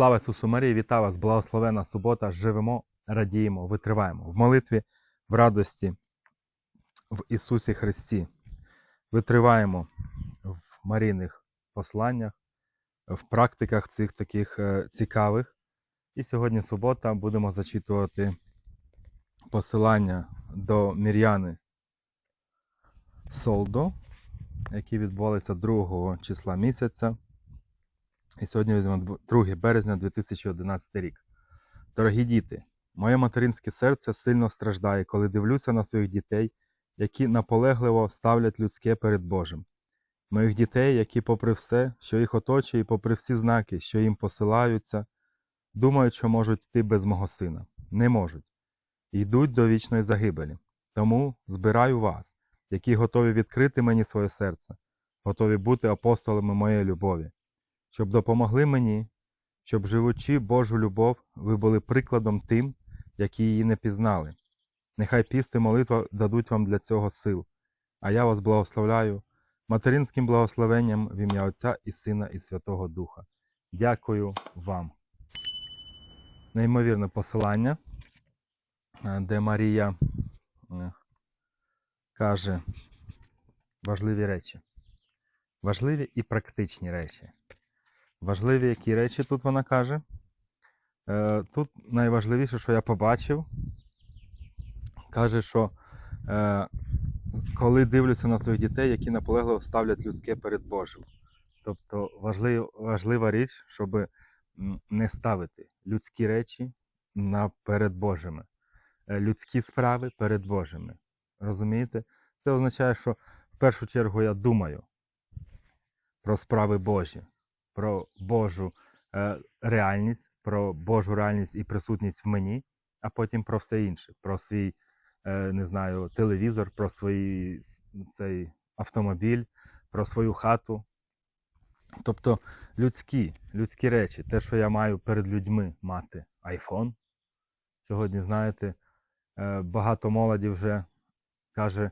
Слава Ісусу Марії, вітаю вас, благословена субота. Живемо, радіємо, витриваємо в молитві, в радості, в Ісусі Христі. Витриваємо в Марійних посланнях, в практиках цих таких е, цікавих. І сьогодні субота будемо зачитувати посилання до Мір'яни Солдо, які відбувалися 2 числа місяця. І сьогодні візьмемо 2 березня 2011 рік. Дорогі діти, моє материнське серце сильно страждає, коли дивлюся на своїх дітей, які наполегливо ставлять людське перед Божим. Моїх дітей, які, попри все, що їх оточує, і попри всі знаки, що їм посилаються, думають, що можуть йти без мого сина. Не можуть. Йдуть до вічної загибелі. Тому збираю вас, які готові відкрити мені своє серце, готові бути апостолами моєї любові щоб допомогли мені, щоб, живучи Божу любов, ви були прикладом тим, які її не пізнали. Нехай піст і молитва дадуть вам для цього сил, а я вас благословляю материнським благословенням в ім'я Отця і Сина і Святого Духа. Дякую вам. Неймовірне посилання, е, де Марія е, каже важливі речі. Важливі і практичні речі. Важливі які речі тут вона каже. Е, Тут найважливіше, що я побачив, каже, що е, коли дивлюся на своїх дітей, які наполегливо ставлять людське перед Божим. Тобто важлив, важлива річ, щоб не ставити людські речі на перед Божими, Е, людські справи перед Божими. Розумієте? Це означає, що в першу чергу я думаю про справи Божі про Божу е, реальність, про Божу реальність і присутність в мені, а потім про все інше, про свій, е, не знаю, телевізор, про свій цей автомобіль, про свою хату. Тобто людські, людські речі, те, що я маю перед людьми мати айфон. Сьогодні, знаєте, е, багато молоді вже каже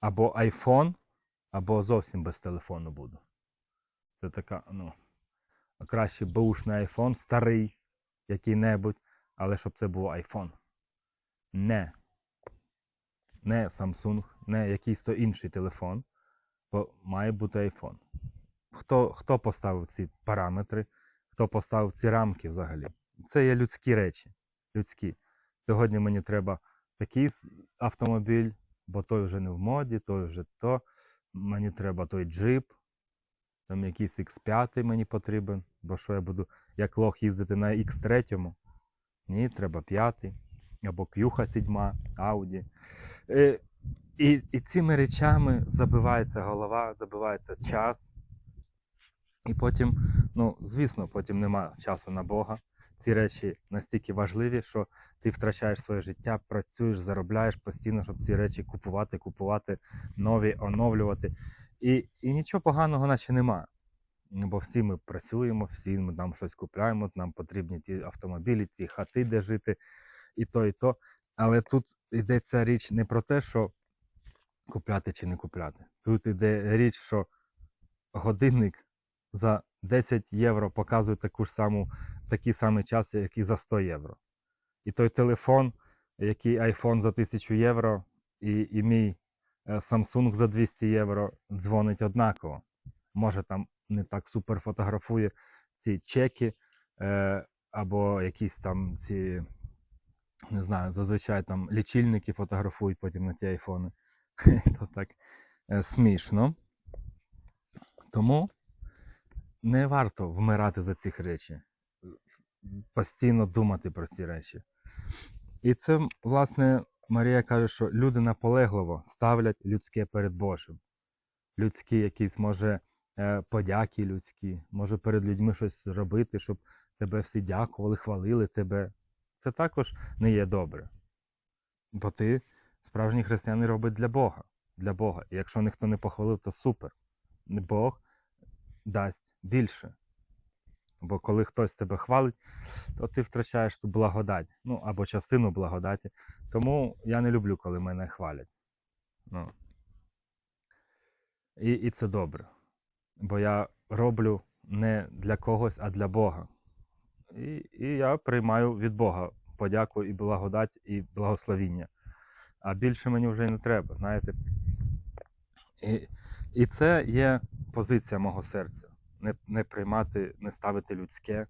або айфон, або зовсім без телефону буду. Це така, ну, краще бушний айфон, старий, який-небудь, але щоб це був айфон. Не. Не Samsung, не якийсь то інший телефон, бо має бути айфон. Хто, хто поставив ці параметри, хто поставив ці рамки взагалі? Це є людські речі. Людські. Сьогодні мені треба такий автомобіль, бо той вже не в моді, той вже то. Мені треба той джип, там якийсь X5 мені потрібен, бо що я буду як лох їздити на X3. Ні, треба п'ятий. Або К'юха 7, Audi. Е, і, і цими речами забивається голова, забивається час. І потім, ну, звісно, потім нема часу на Бога. Ці речі настільки важливі, що ти втрачаєш своє життя, працюєш, заробляєш постійно, щоб ці речі купувати, купувати, нові, оновлювати. І, і нічого поганого наче нема. Ну, Бо всі ми працюємо, всі ми нам щось купляємо, нам потрібні ті автомобілі, ті хати, де жити, і то, і то. Але тут йдеться річ не про те, що купляти чи не купляти. Тут йде річ, що годинник за 10 євро показує таку ж саму, такий самий час, як і за 100 євро. І той телефон, який iPhone за 1000 євро, і, і мій е, Samsung за 200 євро дзвонить однаково. Може там не так супер фотографує ці чеки, е, або якісь там ці, не знаю, зазвичай там лічильники фотографують потім на ті айфони. То так е, смішно. Тому не варто вмирати за ці речі. Постійно думати про ці речі. І це, власне, Марія каже, що люди наполегливо ставлять людське перед Божим. Людські якісь, може, подяки людські, може перед людьми щось робити, щоб тебе всі дякували, хвалили тебе. Це також не є добре. Бо ти, справжній християнин, робить для Бога. Для Бога. І якщо ніхто не похвалив, то супер. Бог дасть більше. Бо коли хтось тебе хвалить, то ти втрачаєш ту благодать, ну або частину благодаті. Тому я не люблю, коли мене хвалять. Ну. І, і це добре. Бо я роблю не для когось, а для Бога. і, і я приймаю від Бога подяку і благодать, і благословіння. А більше мені вже не треба, знаєте. І, і це є позиція мого серця. Не, не приймати, не ставити людське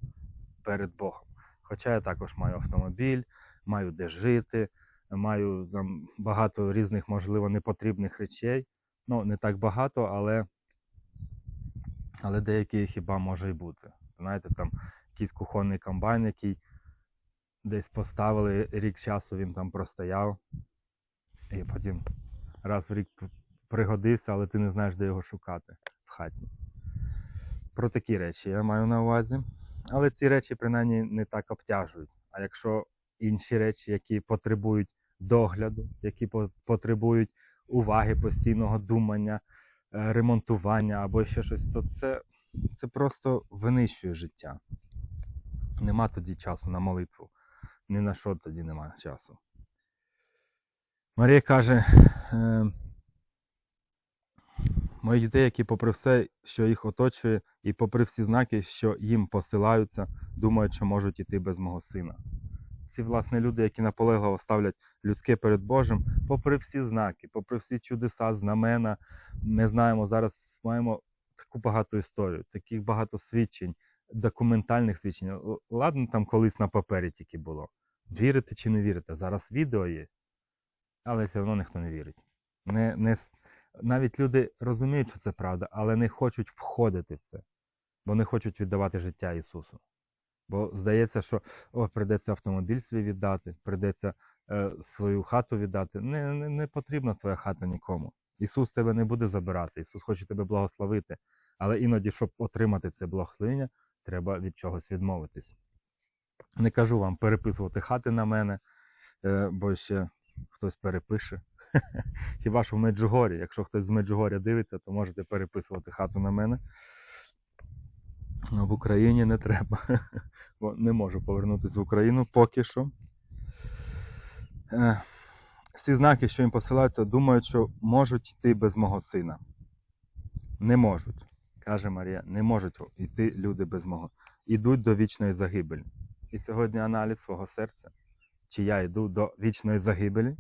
перед Богом. Хоча я також маю автомобіль, маю де жити, маю там багато різних, можливо, непотрібних речей. Ну, не так багато, але, але деякі хіба може й бути. Знаєте, там якийсь кухонний комбайн, який десь поставили рік часу, він там простояв, і потім раз в рік пригодився, але ти не знаєш, де його шукати в хаті. Про такі речі я маю на увазі. Але ці речі принаймні не так обтяжують. А якщо інші речі, які потребують догляду, які потребують уваги, постійного думання, ремонтування або ще щось, то це, це просто винищує життя. Нема тоді часу на молитву. Ні на що тоді немає часу. Марія каже: е, мої дітей, які попри все, що їх оточує, і попри всі знаки, що їм посилаються, думають, що можуть іти без мого сина. Ці, власне, люди, які наполегливо ставлять людське перед Божим, попри всі знаки, попри всі чудеса, знамена, не знаємо, зараз маємо таку багату історію, таких багато свідчень, документальних свідчень. Ладно, там колись на папері тільки було. Вірите чи не вірите? Зараз відео є, але все одно ніхто не вірить. Не, не, навіть люди розуміють, що це правда, але не хочуть входити в це, бо не хочуть віддавати життя Ісусу. Бо здається, що о, прийдеться автомобіль свій віддати, прийдеться е, свою хату віддати. Не, не, не потрібна твоя хата нікому. Ісус тебе не буде забирати, Ісус хоче тебе благословити. Але іноді, щоб отримати це благословення, треба від чогось відмовитись. Не кажу вам переписувати хати на мене, е, бо ще хтось перепише. Хіба що в Меджугорі, якщо хтось з Меджугоря дивиться, то можете переписувати хату на мене. В Україні не треба, бо не можу повернутися в Україну поки що. Е, Всі знаки, що їм посилаються, думають, що можуть йти без мого сина. Не можуть, каже Марія, не можуть йти люди без мого. Ідуть до вічної загибелі. І сьогодні аналіз свого серця. Чи я йду до вічної загибелі,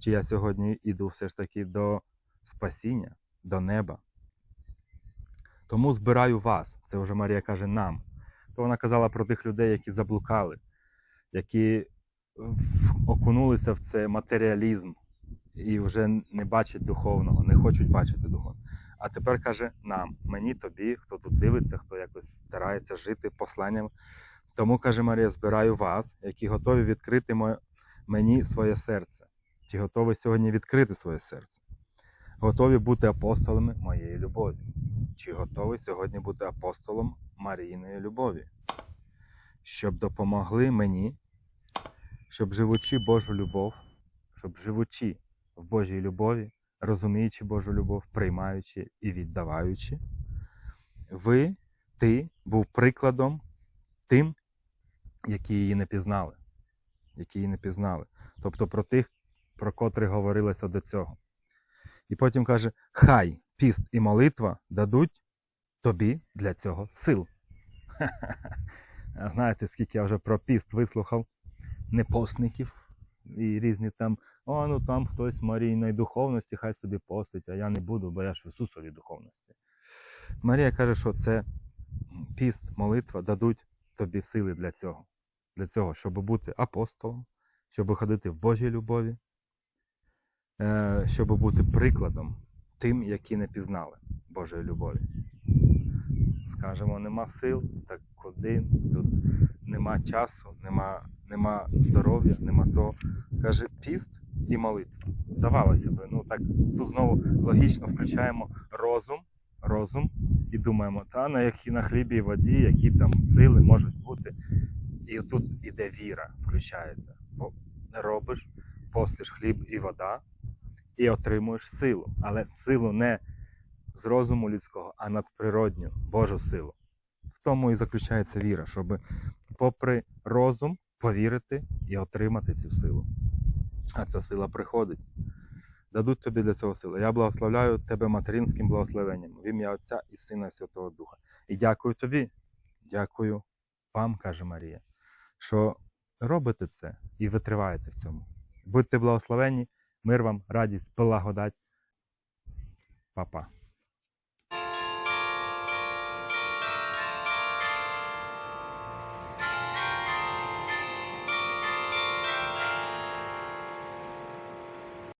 чи я сьогодні йду все ж таки до спасіння, до неба. Тому збираю вас. Це вже Марія каже нам. То вона казала про тих людей, які заблукали, які окунулися в це матеріалізм і вже не бачать духовного, не хочуть бачити духовного. А тепер каже нам, мені, тобі, хто тут дивиться, хто якось старається жити посланням. Тому каже Марія, збираю вас, які готові відкрити мені своє серце. Чи готові сьогодні відкрити своє серце? Готові бути апостолами моєї любові. Чи готовий сьогодні бути апостолом Марійної любові? Щоб допомогли мені, щоб живучи Божу любов, щоб живучи в Божій любові, розуміючи Божу любов, приймаючи і віддаваючи, ви, ти був прикладом тим, які її не пізнали. Які її не пізнали. Тобто про тих, про котрих говорилося до цього. І потім каже: Хай піст і молитва дадуть тобі для цього сил. Знаєте, скільки я вже про піст вислухав непостників і різні там, о, ну там хтось Марійної духовності, хай собі постить, а я не буду, бо я ж в Ісусовій духовності. Марія каже, що це піст, молитва дадуть тобі сили для цього. Для цього, щоб бути апостолом, щоб ходити в Божій любові, щоб бути прикладом тим, які не пізнали Божої любові. Скажемо, нема сил, так куди тут нема часу, нема, нема здоров'я, нема того. Каже, піст і молитва. Здавалося б, ну так тут знову логічно включаємо розум, розум і думаємо, та на які на хлібі і воді, які там сили можуть бути. І тут іде віра, включається. Бо робиш, постиш хліб і вода, і отримуєш силу. Але силу не з розуму людського, а надприродню, Божу силу. В тому і заключається віра, щоб попри розум повірити і отримати цю силу. А ця сила приходить. Дадуть тобі для цього сили. Я благословляю тебе материнським благословенням в ім'я Отця і Сина і Святого Духа. І дякую тобі. Дякую вам, каже Марія, що робите це і витриваєте в цьому. Будьте благословенні, мир вам, радість, благодать. Па-па.